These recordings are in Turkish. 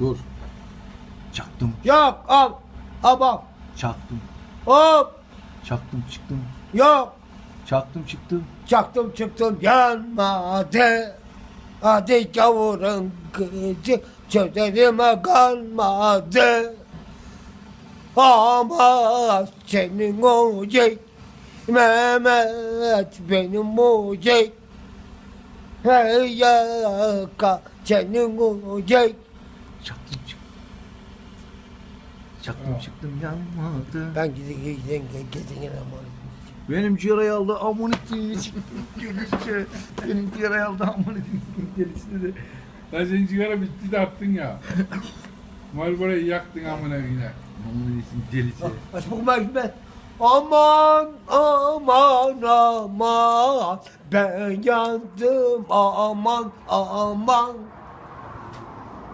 Dur. Çaktım. Yok al. Al. Çaktım. Hop. Çaktım çıktım. Yok. Çaktım çıktım. Çaktım çıktım yanmadı. Hadi gavurun kızı sözlerime kalmadı. Ama senin olacak Mehmet benim olacak Hey yaka senin olacak Çaktım çıktım. Çaktım çıktım yanmadı. Ben gidin gidin gidin aman. Benim ciğerayı aldı amonitini çıktım. Gelişçe. Benim ciğerayı aldı amonitini gelişini de. Lan senin sigara bitti de attın ya. Marlboro'yu yaktın amına yine. Amonitini delisi. Aç bakma ben. Aman aman aman ben yandım aman aman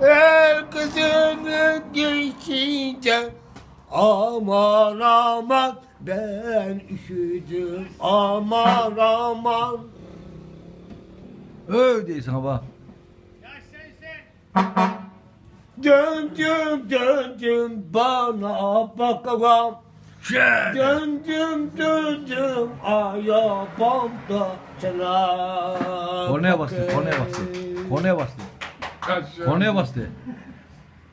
El kızını geçince aman aman ben üşüdüm aman aman Öyleyse baba. Döndüm döndüm bana bakamam Döndüm döndüm ayağımda sana Kornaya bastı, kornaya bastı. Kornaya bastı. Kornaya bastı.